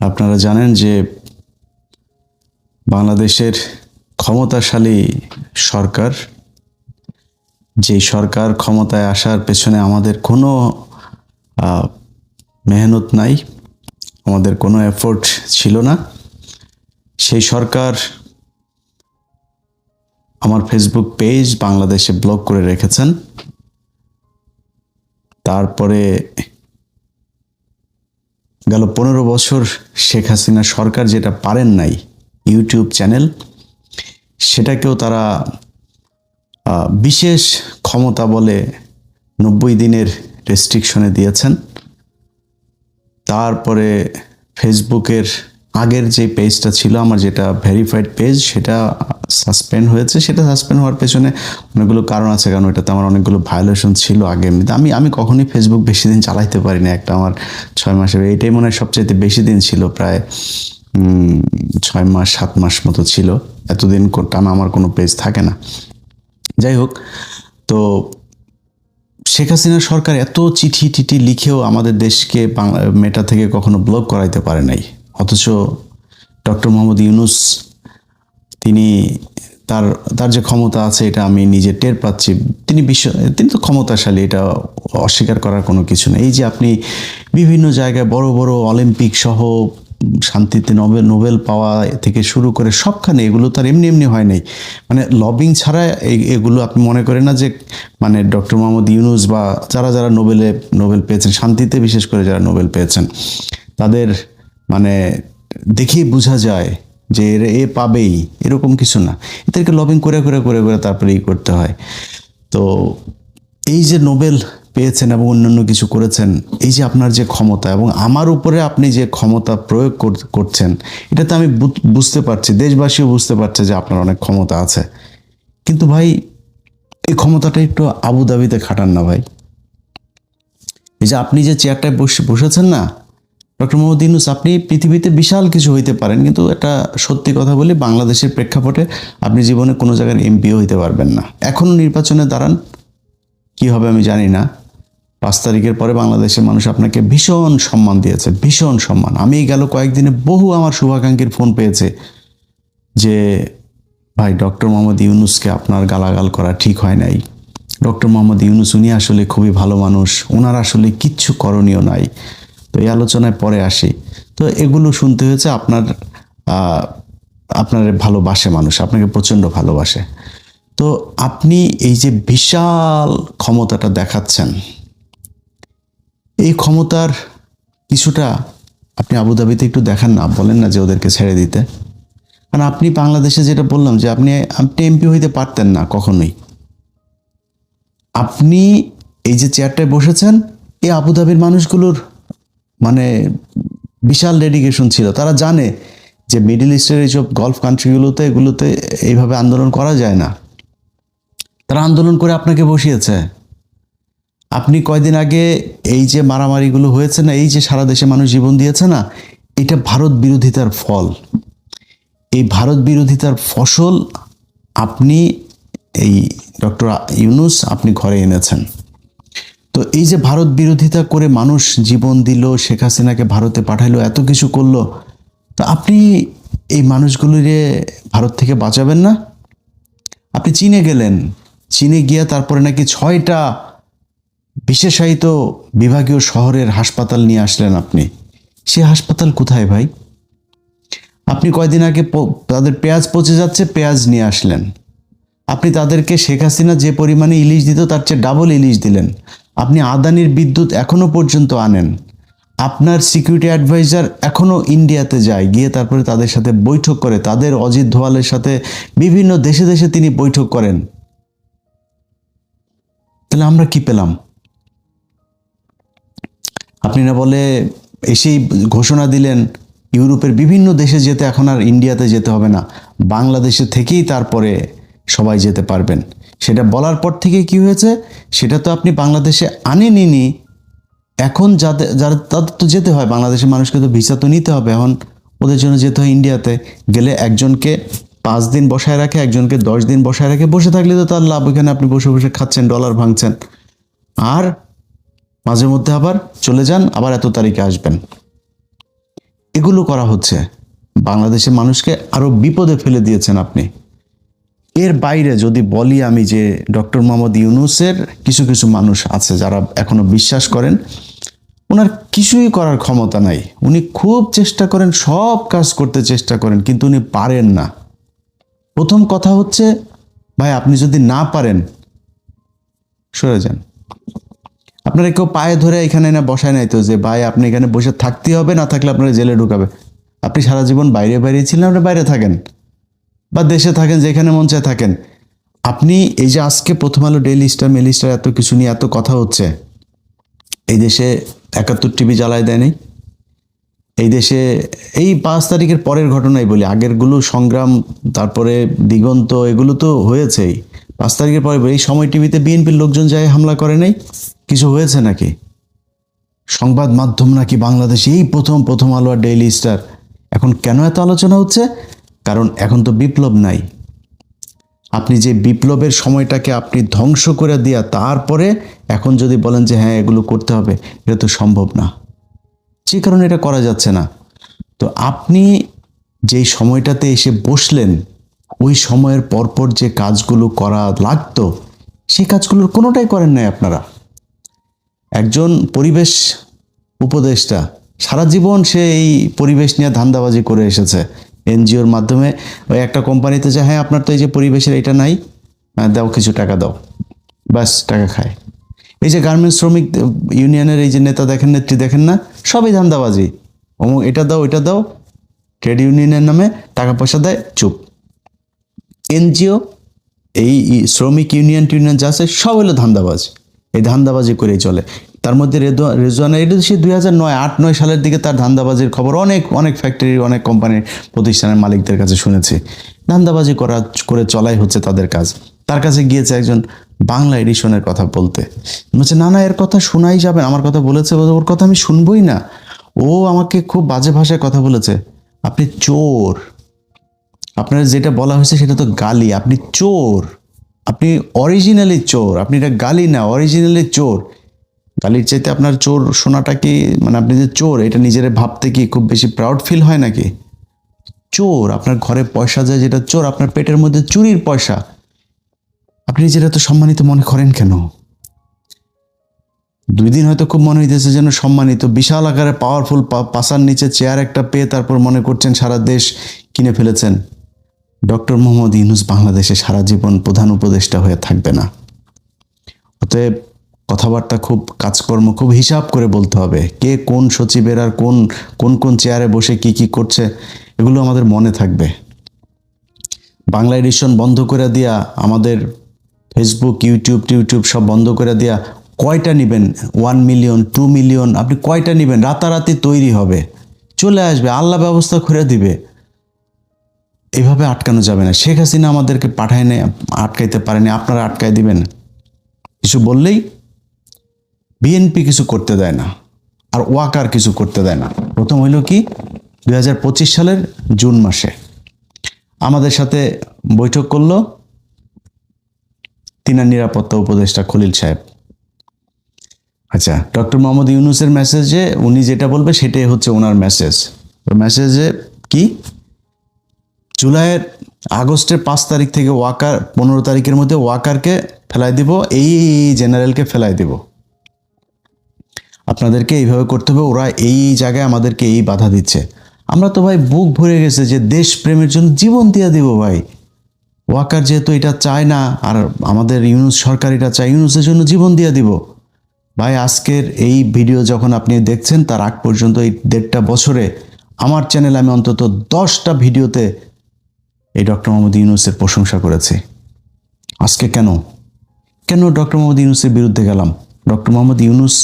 আপনারা জানেন যে বাংলাদেশের ক্ষমতাশালী সরকার, যে সরকার ক্ষমতায় আসার পেছনে আমাদের কোনো মেহনত নাই, আমাদের কোনো এফোর্ট ছিল না। সেই সরকার আমার ফেসবুক পেজ বাংলাদেশে ব্লক করে রেখেছেন। তারপরে গেল পনেরো বছর শেখ হাসিনা সরকার যেটা পারেন নাই ইউটিউব চ্যানেল, সেটাকেও তারা বিশেষ ক্ষমতা বলে নব্বই দিনের রেস্ট্রিকশনে দিয়েছেন। তারপরে ফেসবুকের আগের যে পেজটা ছিল, আমার যেটা ভেরিফাইড পেজ সেটা সাসপেন্ড হয়েছে, সেটা সাসপেন্ড হওয়ার পেছনে অনেকগুলো কারণ আছে, কারণ এটাতে আমার অনেকগুলো ভায়োলেশন ছিল আগে এমনিতে। আমি আমি কখনোই ফেসবুক বেশি দিন চালাইতে পারি না একটা আমার ছয় মাসের এইটাই মনে হয় সবচেয়ে বেশি দিন ছিল, প্রায় ছয় মাস, সাত মাস মতো ছিল। এতদিন টানা আমার কোনো পেজ থাকে না। যাই হোক, তো শেখ হাসিনা সরকার এত চিঠি টিঠি লিখেও আমাদের দেশকে বাংলা, মেটা থেকে কখনো ব্লক করাইতে পারে নাই। অথচ ডক্টর মোহাম্মদ ইউনুস তিনি তার তার যে ক্ষমতা আছে এটা আমি নিজে টের পাচ্ছি। তিনি বিশ্ব, তিনি তো ক্ষমতাশালী, এটা অস্বীকার করার কোনো কিছু নেই। এই যে আপনি বিভিন্ন জায়গায় বড় বড় অলিম্পিক সহ শান্তিতে নোবেল নোবেল পাওয়া থেকে শুরু করে সবখানে এগুলো তার এমনি এমনি হয় নাই। মানে লবিং ছাড়া এগুলো আপনি মনে করেন না যে মানে ডক্টর মোহাম্মদ ইউনুস বা যারা যারা নোবেলে, নোবেল পেয়েছেন, শান্তিতে বিশেষ করে যারা নোবেল পেয়েছেন, তাদের মানে দেখেই বোঝা যায় যে এ পাবেই, এরকম কিছু না। এদেরকে লবিং করে করে করে করে তারপরে ই করতে হয়। তো এই যে নোবেল পেয়েছেন এবং অন্যান্য কিছু করেছেন, এই যে আপনার যে ক্ষমতা এবং আমার উপরে আপনি যে ক্ষমতা প্রয়োগ কর- করছেন এটাতে আমি বু- বুঝতে পারছি, দেশবাসীও বুঝতে পারছে যে আপনার অনেক ক্ষমতা আছে। কিন্তু ভাই, এই ক্ষমতাটা একটু আবুধাবিতে খাটান না ভাই। এই যে আপনি যে চেয়ারটায় বসে, বসেছেন না ডক্টর মোহাম্মদ ইউনুস, আপনি পৃথিবীতে বিশাল কিছু হইতে পারেন, কিন্তু একটা সত্যি কথা বলি, বাংলাদেশের প্রেক্ষাপটে আপনি জীবনে কোনো জায়গায় এমপিও হইতে পারবেন না। এখনও নির্বাচনে দাঁড়ান, কি হবে আমি জানি না। পাঁচ তারিখের পরে বাংলাদেশের মানুষ আপনাকে ভীষণ সম্মান দিয়েছে, ভীষণ সম্মান। আমি গেল কয়েকদিনে বহু আমার শুভাকাঙ্ক্ষীর ফোন পেয়েছে যে, ভাই, ডক্টর মোহাম্মদ ইউনুসকে আপনার গালাগাল করা ঠিক হয় নাই। ডক্টর মোহাম্মদ ইউনুস, উনি আসলে খুবই ভালো মানুষ ওনার আসলে কিচ্ছু করণীয় নাই। তো এই আলোচনায় পরে আসি। তো এগুলো শুনতে হয়েছে আপনার আপনার ভালোবাসে মানুষ, আপনাকে প্রচণ্ড ভালোবাসে। তো আপনি এই যে বিশাল ক্ষমতাটা দেখাচ্ছেন, এই ক্ষমতার কিছুটা আপনি আবুধাবিতে একটু দেখান না, বলেন না যে ওদেরকে ছেড়ে দিতে। কারণ আপনি বাংলাদেশে যেটা বললাম যে আপনি আপনি এমপি হইতে পারতেন না কখনোই। আপনি এই যে চেয়ারটায় বসেছেন, এই আবুধাবির মানুষগুলোর মানে বিশাল ডেডিকেশন ছিল। তারা জানে যে মিডল ইস্টের এইসব গলফ কান্ট্রিগুলোতে এগুলোতে এইভাবে আন্দোলন করা যায় না। তারা আন্দোলন করে আপনাকে বসিয়েছে। আপনি কয়দিন আগে এই যে মারামারিগুলো হয়েছে না, এই যে সারা দেশে মানুষ জীবন দিয়েছে না, এটা ভারত বিরোধিতার ফল। এই ভারত বিরোধিতার ফসল আপনি, এই ডক্টর ইউনুস আপনি ঘরে এনেছেন। তো এই যে ভারত বিরোধিতা করে মানুষ জীবন দিল, শেখ হাসিনাকে ভারতে পাঠাইলো, এত কিছু করল, তো আপনি এই মানুষগুলিরে ভারত থেকে বাঁচাবেন না? আপনি চীনে গেলেন, চীনে গিয়ে তারপরে নাকি ছয়টা বিশেষায়িত বিভাগীয় শহরের হাসপাতাল নিয়ে আসলেন আপনি। সে হাসপাতাল কোথায় ভাই? আপনি কয়দিন আগে তাদের পেঁয়াজ পচে যাচ্ছে, পেঁয়াজ নিয়ে আসলেন। আপনি তাদেরকে শেখ হাসিনা যে পরিমাণে ইলিশ দিত, তার চেয়ে ডাবল ইলিশ দিলেন। আপনি আদানির বিদ্যুৎ এখনও পর্যন্ত আনেন। আপনার সিকিউরিটি অ্যাডভাইজার এখনও ইন্ডিয়াতে যায়, গিয়ে তারপরে তাদের সাথে বৈঠক করে, তাদের অজিত ধোয়ালের সাথে বিভিন্ন দেশে দেশে তিনি বৈঠক করেন। তাহলে আমরা কি পেলাম? আপনি না বলে এসেই ঘোষণা দিলেন, ইউরোপের বিভিন্ন দেশে যেতে এখন আর ইন্ডিয়াতে যেতে হবে না। বাংলাদেশে থেকেই তারপরে সবাই যেতে পারবেন। সেটা বলার পর থেকে কি হয়েছে? সেটা তো আপনি বাংলাদেশে আনেনি এখন যাদের যারা তাদের তো যেতে হয়। বাংলাদেশের মানুষকে তো ভিসা তো নিতে হবে। এখন ওদের জন্য যেতে হয় ইন্ডিয়াতে। গেলে একজনকে পাঁচ দিন বসায় রাখে, একজনকে দশ দিন বসায় রাখে। বসে থাকলে তো তার লাভ। এখানে আপনি বসে বসে খাচ্ছেন, ডলার ভাঙছেন। আর মাঝে মধ্যে আবার চলে যান, আবার এত তারিখে আসবেন। এগুলো করা হচ্ছে। বাংলাদেশের মানুষকে আরও বিপদে ফেলে দিয়েছেন আপনি। এর বাইরে যদি বলি আমি যে ডক্টর মোহাম্মদ ইউনুসের কিছু কিছু মানুষ আছে যারা এখনও বিশ্বাস করেন, ওনার কিছুই করার ক্ষমতা নাই। উনি খুব চেষ্টা করেন, সব কাজ করতে চেষ্টা করেন, কিন্তু উনি পারেন না। প্রথম কথা হচ্ছে, ভাই আপনি যদি না পারেন, সরে যান। আপনারা কেউ পায়ে ধরে এখানে না বসায় নাই তো যে, ভাই, আপনি এখানে বসে থাকতেই হবে, না থাকলে আপনারা জেলে ঢুকাবে। আপনি সারা জীবন বাইরে বাইরে ছিলেন, আপনি বাইরে থাকেন। বা দেশে থাকেন, যেখানে মন চায় থাকেন, আপনি এই যে আজকে প্রথম আলো ডেইলি স্টার মেলি স্টার এত কিছু নিয়ে এত কথা হচ্ছে, এই দেশে একাত্তর টিভি জ্বালায় দেয়নি এই দেশে এই পাঁচ তারিখের পরের ঘটনাই বলি, আগেরগুলো সংগ্রাম, তারপরে দিগন্ত, এগুলো তো হয়েছেই, পাঁচ তারিখের পরে এই সময় টিভিতে বিএনপির লোকজন যায় হামলা করে নাই, কিছু হয়েছে নাকি? সংবাদ মাধ্যম নাকি বাংলাদেশে এই প্রথম প্রথম আলো আর ডেইলি স্টার এখন কেন এত আলোচনা হচ্ছে? কারণ এখন তো বিপ্লব নাই। আপনি যে বিপ্লবের সময়টাকে আপনি ধ্বংস করে দিয়া তারপরে এখন যদি বলেন যে হ্যাঁ এগুলো করতে হবে, এটা তো সম্ভব না। যে কারণে এটা করা যাচ্ছে না। তো আপনি যেই সময়টাতে এসে বসলেন, ওই সময়ের পরপর যে কাজগুলো করা লাগতো, সেই কাজগুলোর কোনোটাই করেন নাই আপনারা। একজন পরিবেশ উপদেষ্টা সারা জীবন সে এই পরিবেশ নিয়ে ধান্দাবাজি করে এসেছে। এনজিওর মাধ্যমে ওই একটা কোম্পানিতে যে হ্যাঁ আপনার তো এই যে পরিবেশের এটা নাই দাও কিছু টাকা দাও। ব্যাস, টাকা খায়। এই যে গার্মেন্টস শ্রমিক ইউনিয়নের এই যে নেতা দেখেন, নেত্রী দেখেন না, সবই ধান্দাবাজি। অমুক এটা দাও এটা দাও, ট্রেড ইউনিয়নের নামে টাকা পয়সা দেয়, চুপ। এনজিও, এই শ্রমিক ইউনিয়ন টিউনিয়ন যা আছে, সব হলো ধান্দাবাজ। এই ধান্দাবাজি করেই চলে। তার মধ্যে রেজওয়ানা, এটা সে দুই হাজার নয়, আট, নয় সালের দিকে তার ধান্দাবাজির খবর। অনেক অনেক ফ্যাক্টরি অনেক কোম্পানির প্রতিষ্ঠানের মালিকদের কাছে শুনেছি। ধান্দাবাজি করা, করে চলাই হচ্ছে তাদের কাজ। তার কাছে গিয়েছে একজন বাংলা এডিশনের কথা বলতে। বলছে, না না, এর কথা শোনাই যাবে আমার কথা বলেছে ওর কথা আমি শুনবই না। ও আমাকে খুব বাজে ভাষায় কথা বলেছে, আপনি চোর। আপনার যেটা বলা হয়েছে সেটা তো গালি। আপনি চোর। আপনি অরিজিনালি চোর। আপনি এটা গালি না অরিজিনালি চোর। গালির চাইতে আপনার চোর শোনাটা কি মানে আপনি যে চোর, এটা নিজের ভাবতে কি খুব বেশি প্রাউড ফিল হয় নাকি? চোর, আপনার ঘরে পয়সা যায় যেটা চোর, আপনার পেটের মধ্যে চুরির পয়সা। আপনি নিজেরা তো সম্মানিত মনে করেন কেন? দুই দিন হয়তো খুব মনে হইতেছে যেন সম্মানিত, বিশাল আকারে পাওয়ারফুল পাশার নিচে চেয়ার একটা পেয়ে তারপর মনে করছেন সারা দেশ কিনে ফেলেছেন। ডক্টর মোহাম্মদ ইউনুস বাংলাদেশে সারা জীবন প্রধান উপদেষ্টা হয়ে থাকবে না। অতএব কথাবার্তা খুব কাজকর্ম, খুব হিসাব করে বলতে হবে। কে কোন সচিবের আর কোন কোন কোন চেয়ারে বসে কি কি করছে, এগুলো আমাদের মনে থাকবে। বাংলা এডিশন বন্ধ করে দিয়া, আমাদের ফেসবুক ইউটিউব টিউটিউব সব বন্ধ করে দিয়া, কয়টা নেবেন? ওয়ান মিলিয়ন টু মিলিয়ন আপনি কয়টা নেবেন? রাতারাতি তৈরি হবে। চলে আসবে, আল্লাহ ব্যবস্থা করে দিবে। এভাবে আটকানো যাবে না। শেখ হাসিনা আমাদেরকে পাঠায় আটকাইতে পারেনি, আপনারা আটকাই দিবেন। কিছু বললেই বিএনপি কিছু করতে দেয় না, আর ওয়াকার কিছু করতে দেয় না। প্রথম হইল কি দু হাজার পঁচিশ সালের জুন মাসে আমাদের সাথে বৈঠক করল তিনার নিরাপত্তা উপদেষ্টা খলিল সাহেব। আচ্ছা ডক্টর মোহাম্মদ ইউনুসের মেসেজে উনি যেটা বলবে সেটাই হচ্ছে ওনার মেসেজ। মেসেজে কি, জুলাইয়ের আগস্টের পাঁচ তারিখ থেকে ওয়াকার, পনেরো তারিখের মধ্যে ওয়াকারকে ফেলাই দিব, এই জেনারেলকে ফেলাই দিব। আপনাদেরকে এইভাবে করতে হবে, ওরা এই জায়গায় আমাদেরকে এই বাধা দিচ্ছে। আমরা তো ভাই বুক ভরে গেছে যে দেশ প্রেমের জন্য জীবন দিয়ে দিব ভাই। ওয়াকার যেহেতু এটা চায় না, আর আমাদের ইউনুস সরকার এটা চায়, ইউনুসের জন্য জীবন দিয়ে দিব। ভাই, আজকের এই ভিডিও যখন আপনি দেখছেন, তার আগ পর্যন্ত এই দেড়টা বছরে আমার চ্যানেলে আমি অন্তত দশটা ভিডিওতে এই ডক্টর মোহাম্মদ ইউনুসের প্রশংসা করেছি। আজকে কেন? কেন ডক্টর মোহাম্মদ ইউনুসের বিরুদ্ধে গেলাম? ডক্টর মোহাম্মদ ইউনুস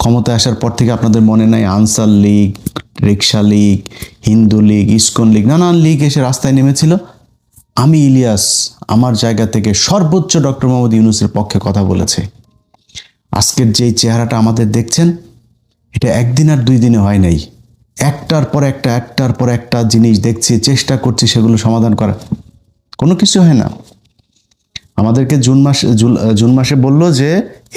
ক্ষমতায় আসার পর থেকে আপনাদের মনে নাই Ansar league, rickshaw league, Hindu league, ISKCON league, নানান লীগ এসে রাস্তায় নেমেছিল। আমি ইলিয়াস, আমার জায়গা থেকে সর্বোচ্চ ডক্টর মোহাম্মদ ইউনুসের পক্ষে কথা বলেছে। আজকের যেই চেহারাটা আমাদের দেখছেন, এটা একদিন আর দুই দিনে হয় নাই। একটার পর একটা, একটার পর একটা জিনিস দেখছি, চেষ্টা করছি সেগুলো সমাধান করার। কোনো কিছু হয় না। আমাদেরকে জুন মাসে জুন মাসে বলল যে,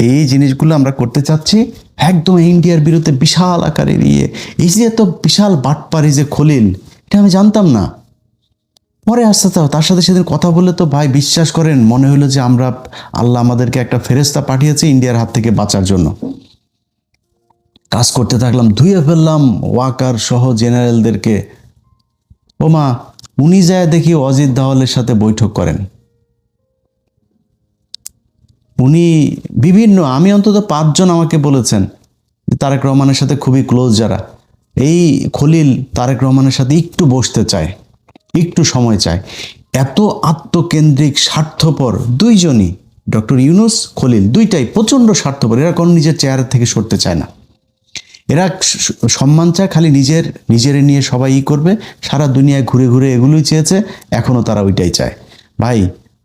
এই জিনিসগুলো আমরা করতে চাচ্ছি একদম ইন্ডিয়ার বিরুদ্ধে বিশাল আকারের ইয়ে এই যে এত বিশাল বাটপারি যে খলিল, এটা আমি জানতাম না। পরে আস্তে আস্তে তার সাথে সেদিন কথা বললে তো ভাই বিশ্বাস করেন, মনে হলো যে আমরা, আল্লাহ আমাদেরকে একটা ফেরেস্তা পাঠিয়েছে ইন্ডিয়ার হাত থেকে বাঁচার জন্য। কাজ করতে থাকলাম, ধুয়ে ফেললাম ওয়াকার সহ জেনারেলদেরকে। ও মা উনি যায় দেখি অজিত দাওয়ালের সাথে বৈঠক করেন। উনি বিভিন্ন, আমি অন্তত পাঁচজন আমাকে বলেছেন তারেক রহমানের সাথে খুবই ক্লোজ যারা। এই খলিল তারেক রহমানের সাথে একটু বসতে চায়, একটু সময় চায়। এত আত্মকেন্দ্রিক, স্বার্থপর দুইজনই, ডক্টর ইউনুস, খলিল, দুইটাই প্রচণ্ড স্বার্থপর। এরা কোনো নিজের চেয়ারের থেকে সরতে চায় না। এরা সম্মান চায়, খালি নিজের নিজের নিয়ে সবাই ই করবে। সারা দুনিয়ায় ঘুরে ঘুরে এগুলোই চেয়েছে এখনও তারা ওইটাই চায়। ভাই,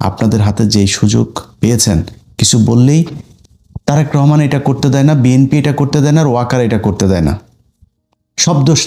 আপনাদের হাতে যেই সুযোগ পেয়েছেন কিছু বললেই তারেক রহমান এটা করতে দেয় না, বিএনপি এটা করতে দেয় না, আর ওয়াকার এটা করতে দেয় না। সব দোষ